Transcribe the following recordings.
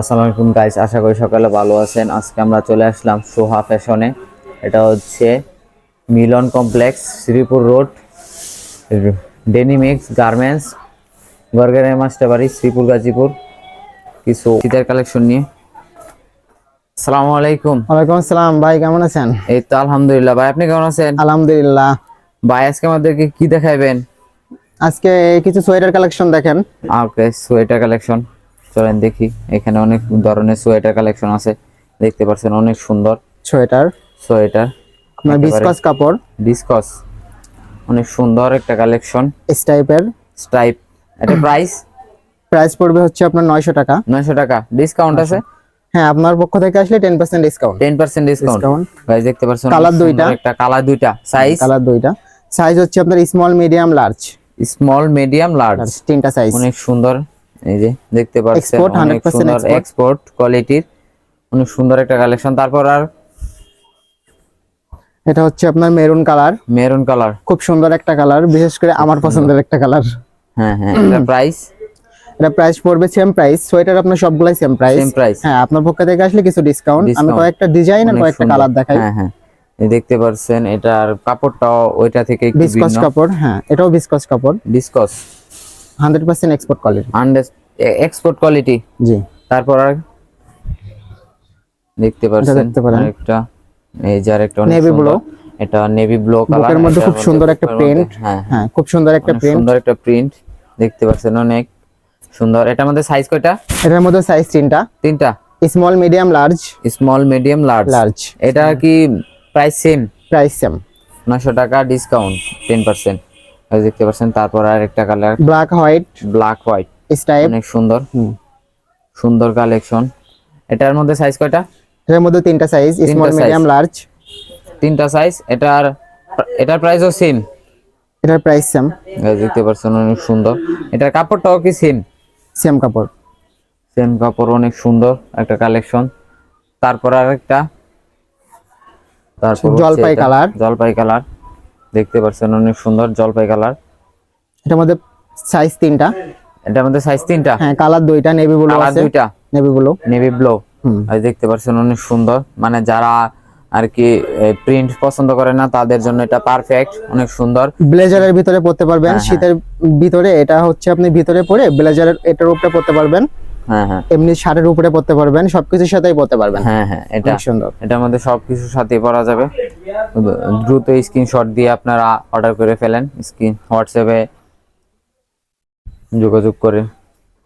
আসসালামু আলাইকুম গাইস আশা করি সকালে ভালো আছেন। আজকে আমরা চলে আসলাম সোহা ফ্যাশনে। এটা হচ্ছে Milon complex Sreepur road Denimix garments গরগের master বাড়ি শ্রীপুর গাজীপুর। কিছু শীতের কালেকশন নিয়ে। আসসালামু আলাইকুম। ওয়ালাইকুম আসসালাম ভাই কেমন আছেন? এই তো আলহামদুলিল্লাহ ভাই আপনি কেমন আছেন? আলহামদুলিল্লাহ। ভাই আজকে আমাদেরকে কি দেখাইবেন? আজকে কিছু সোয়েটার কালেকশন দেখেন। Okay sweater collection. চলেন দেখি এখানে অনেক ধরনের সোয়েটার কালেকশন আছে দেখতে পাচ্ছেন অনেক সুন্দর। সোয়েটার সোয়েটার আপনার বিসকস কাপড়। ডিসকস অনেক সুন্দর একটা কালেকশন। এস টাইপের স্ট্রাইপ এটা প্রাইস প্রাইস পড়বে হচ্ছে আপনার নয়শো টাকা। নয়শো টাকা ডিসকাউন্ট আছে? হ্যাঁ আপনার পক্ষ থেকে আসলে ten percent discount ten percent discount discount guys দেখতে পাচ্ছেন কালার দুইটা। একটা কালার দুইটা সাইজ কালার দুইটা। সাইজ হচ্ছে আপনার small medium large small medium large তিনটা সাইজ অনেক সুন্দর। এই যে দেখতে পাচ্ছেন অনেক 100% সুন্দর এক্সপোর্ট কোয়ালিটির অনেক সুন্দর একটা কালেকশন তারপর আর এটা হচ্ছে আপনার মেরুন কালার মেরুন কালার খুব সুন্দর একটা কালার বিশেষ করে আমার পছন্দের একটা কালার হ্যাঁ হ্যাঁ এটা প্রাইস এটা প্রাইস পড়বে সেম প্রাইস সোয়েটার আপনার সবগুলাই সেম প্রাইস সেম প্রাইস হ্যাঁ আপনার পক্ষ থেকে আসলে কিছু ডিসকাউন্ট আমি কয়েকটা ডিজাইন আর কয়েকটা কালার দেখাই। হ্যাঁ হ্যাঁ। দেখতে পাচ্ছেন এটার কাপড়টাও ওইটা থেকে একটু বিসকস ভিন্ন। কাপড় হ্যাঁ এটাও বিসকস কাপড়। Discuss hundred percent export quality export quality জি। তারপর আর দেখতে পাচ্ছেন দেখতে পারেন। আরেকটা এই যে আরেকটা সুন্দর। blue। এটা নেভি ব্লু কালার মধ্যে খুব সুন্দর একটা প্রিন্ট হ্যাঁ। হ্যাঁ খুব সুন্দর একটা প্রিন্ট সুন্দর একটা প্রিন্ট দেখতে পাচ্ছেন অনেক সুন্দর। এটার মধ্যে সাইজ কয়টা? এটার মধ্যে সাইজ তিনটা। তিনটা। Small medium large small medium large large এটা কি প্রাইস সেম প্রাইস সেম নশো টাকা ডিসকাউন্ট টেন পার্সেন্ট দেখতে পাচ্ছেন তারপর আর একটা colour black white black white stripe অনেক সুন্দর। সুন্দর কালেকশন এটার মধ্যে সাইজ কয়টা? এটার মধ্যে তিনটা সাইজ স্মল মিডিয়াম লার্জ তিনটা সাইজ এটার এটার প্রাইসও সেম এটার প্রাইস সেম দেখতে পাচ্ছেন অনেক সুন্দর। এটার কাপড়টাও কি সেম সেম কাপড়। সেম কাপড় অনেক সুন্দর একটা কালেকশন তারপর আরেকটা। তারপর জলপাই কালার। জলপাই কালার দেখতে পাচ্ছেন অনেক সুন্দর জলপাই কালার। এটা আমাদের সাইজ তিনটা। এটা আমাদের সাইজ তিনটা? হ্যাঁ কালার দুইটা নেভি ব্লু আছে। দুইটা? নেভি ব্লু নেভি ব্লু আর দেখতে পাচ্ছেন অনেক সুন্দর। মানে যারা আর কি প্রিন্ট পছন্দ করে না তাদের জন্য এটা পারফেক্ট অনেক সুন্দর। ব্লেজারের ভিতরে পড়তে পারবেন হ্যাঁ, শীতের ভিতরে এটা হচ্ছে আপনি ভিতরে পরে ব্লেজারের এটার উপরে পড়তে পারবেন। হ্যাঁ হ্যাঁ এমনি শার্টের উপরে পড়তে পারবেন সবকিছুর সাথেই পড়তে পারবেন। হ্যাঁ হ্যাঁ এটা সুন্দর। এটার মধ্যে সবকিছুর সাথে পরা যাবে। দ্রুত স্ক্রিনশট দিয়ে আপনারা অর্ডার করে ফেলেন। স্ক্রিন হোয়াটসঅ্যাপে যোগাযোগ করে।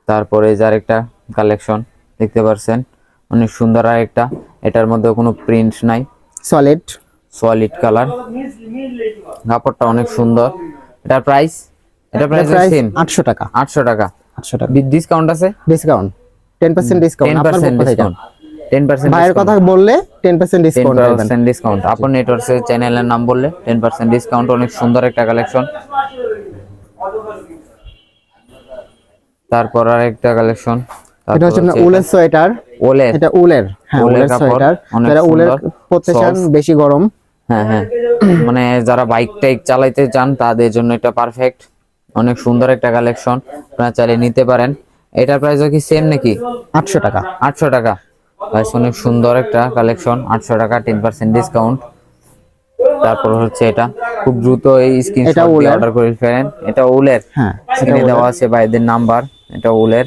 তারপরে যার একটা কালেকশন দেখতে পারছেন। অনেক সুন্দর আর একটা। এটার মধ্যে কোনো প্রিন্ট নাই। সলিড সলিড কালার কাপড়টা অনেক সুন্দর। এটার প্রাইস এটার প্রাইস সেম আটশো টাকা। আটশো টাকা। আটশো টাকা। ডিসকাউন্ট আছে? Discount ten percent discount percent discount ten percent ভাইয়ের কথা বললে ten percent discount percent discount Apon networks এর চ্যানেলের নাম বললে টেন পার্সেন্ট ডিসকাউন্ট অনেক সুন্দর একটা কালেকশন তারপর আর একটা কালেকশন এটা হচ্ছে উলের সোয়েটার ওলের এটা উলের। হ্যাঁ উলের উলের সোয়েটার যারা উলের পরতে চান বেশি গরম। হ্যাঁ হ্যাঁ। মানে যারা বাইক টাইক চালাইতে চান তাদের জন্য এটা পারফেক্ট অনেক সুন্দর একটা কালেকশন আপনারা চাইলে নিতে পারেন। এটার প্রাইসও কি সেম নাকি? আটশো টাকা। আটশো টাকা। প্রাইস অনেক সুন্দর একটা কালেকশন আটশো টাকা টেন পার্সেন্ট ডিসকাউন্ট তারপর হচ্ছে এটা। খুব দ্রুত এই স্ক্রিনশট দিয়ে অর্ডার করে ফেলেন। এটা উলের হ্যাঁ স্ক্রিনে দেওয়া আছে ভাইদের নাম্বার এটা উলের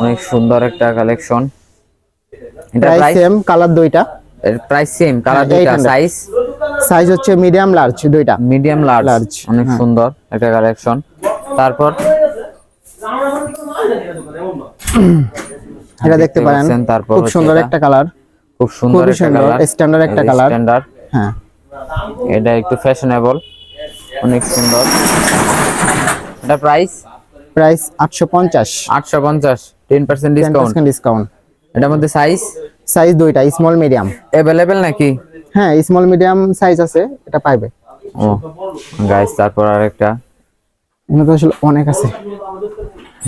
অনেক সুন্দর একটা কালেকশন এটা প্রাইস সেম কালার দুইটা। এর প্রাইস সেম কালার দুইটা। সাইজ সাইজ হচ্ছে মিডিয়াম লার্জ দুইটা। মিডিয়াম লার্জ অনেক হ্যাঁ। সুন্দর। একটা কালেকশন তারপর এটা দেখতে পারেন। খুব সুন্দর একটা কালার খুব সুন্দর একটা কালার standard একটা colour। স্ট্যান্ডার্ড হ্যাঁ। এটা একটু ফ্যাশনেবল অনেক সুন্দর। এটা প্রাইস প্রাইস আটশো পঞ্চাশ। আটশো পঞ্চাশ। Ten percent ten discount percent এটার মধ্যে সাইজ সাইজ দুইটা স্মল মিডিয়াম অ্যাভেলেবেল নাকি? হ্যাঁ স্মল মিডিয়াম সাইজ আছে এটা পাইবে। ও গাইস তারপর আরেকটা। এখানে তো আসলে অনেক আছে।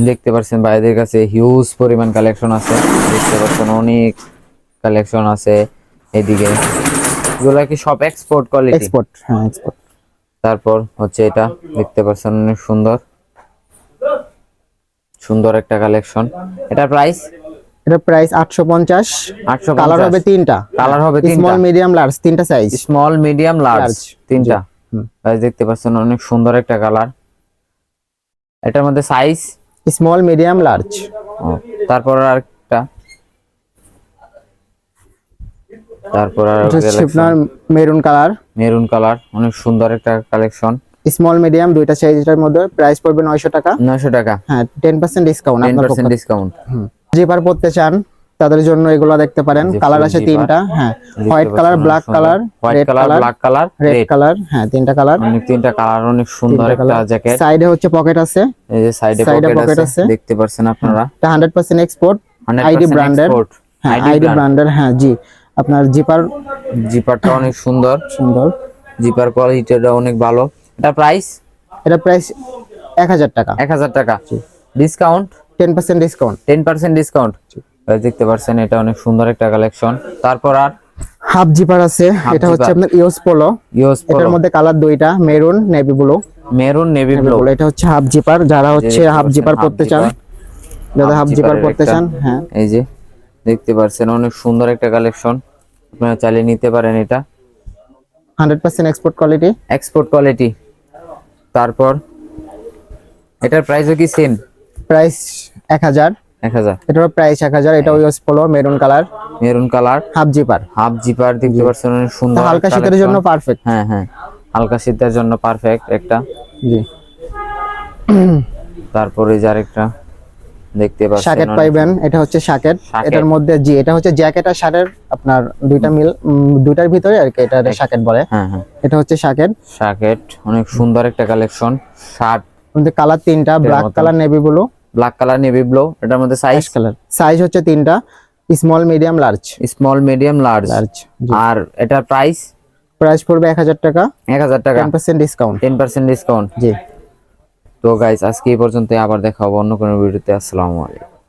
দেখতে পাচ্ছেন বাইরের কাছে হিউজ পরিমাণ কালেকশন আছে। দেখতে পাচ্ছেন অনেক কালেকশন আছে এদিকে। এগুলো কি সব এক্সপোর্ট কোয়ালিটি এক্সপোর্ট হ্যাঁ এক্সপোর্ট তারপর হচ্ছে এটা দেখতে পাচ্ছেন অনেক সুন্দর। সুন্দর একটা কালেকশন এটা প্রাইস এটা প্রাইস আটশো পঞ্চাশ। আটশো কালার হবে তিনটা। কালার হবে তিনটা। স্মল মিডিয়াম লার্জ তিনটা সাইজ স্মল মিডিয়াম লার্জ তিনটা। গাইস দেখতে পাচ্ছেন অনেক সুন্দর একটা কালার এটার মধ্যে সাইজ স্মল মিডিয়াম লার্জ তারপর আর একটা? তারপর আর আপনার মেরুন কালার মেরুন কালার অনেক সুন্দর একটা কালেকশন স্মল মিডিয়াম দুইটা সাইজের মধ্যে প্রাইস পড়বে নয়শো টাকা। নয়শো টাকা। হ্যাঁ টেন পার্সেন্ট ডিসকাউন্ট টেন আপনার পার্সেন্ট ডিসকাউন্ট জিপার পড়তে চান তাদের জন্য এগুলো দেখতে পারেন। কালার আছে তিনটা হ্যাঁ। White colour black colour red colour black colour red colour হ্যাঁ তিনটা কালার অনেক তিনটা কালার অনেক সুন্দর একটা জ্যাকেট সাইডে হচ্ছে পকেট আছে। এই যে সাইডে পকেট আছে। দেখতে পাচ্ছেন আপনারা। এটা হান্ড্রেড পার্সেন্ট এক্সপোর্ট 100% আইডি ব্র্যান্ডের হ্যাঁ আইডি। ব্র্যান্ডের হ্যাঁ জি। আপনার জিপার জিপারটা অনেক সুন্দর। সুন্দর। জিপার কোয়ালিটিটা অনেক ভালো। এটা প্রাইস এটা প্রাইস এক হাজার টাকা। এক হাজার টাকা। Discount ten percent discount ten percent discount দেখতে পাচ্ছেন এটা অনেক সুন্দর একটা কালেকশন তারপর আর হাফ জিপার আছে এটা হচ্ছে আপনার ইওস পোলো। ইওস পোলো। এটার মধ্যে কালার দুইটা maroon navy blue. Maroon navy blue. এটা হচ্ছে হাফ জিপার। যারা হচ্ছে হাফ জিপার পড়তে চান যারা হাফ জিপার পড়তে চান হ্যাঁ। এই যে দেখতে পাচ্ছেন অনেক সুন্দর একটা কালেকশন আপনারা চালিয়ে নিতে পারেন এটা। 100% এক্সপোর্ট কোয়ালিটি এক্সপোর্ট কোয়ালিটি তারপর এটার প্রাইসও কি সেম প্রাইস 1000 এটার এক হাজার এটাও maroon colour maroon colour half সুন্দর হালকা জন্য পারফেক্ট হ্যাঁ হ্যাঁ। হালকা জন্য পারফেক্ট একটা। দেখতে শাকেট পাইবেন এটা হচ্ছে শাকেট মধ্যে জি এটা হচ্ছে শার্টের আপনার দুইটা মিল দুইটার ভিতরে আর কি এটা শাকেট বলে। হ্যাঁ হ্যাঁ। এটা হচ্ছে শাকেট শাকেট অনেক সুন্দর একটা কালেকশন শার্ট কালার তিনটা black colour navy blue black colour navy blue এটার মধ্যে সাইজ কালার সাইজ হচ্ছে তিনটা small medium large small medium large large আর এটার প্রাইস প্রাইস পড়বে এক হাজার টাকা। এক হাজার টাকা। Ten percent discount ten percent discount জি। তো গাইস আজকে এই পর্যন্ত আবার দেখা হবে অন্য কোনো ভিডিওতে আসসালামু আলাইকুম।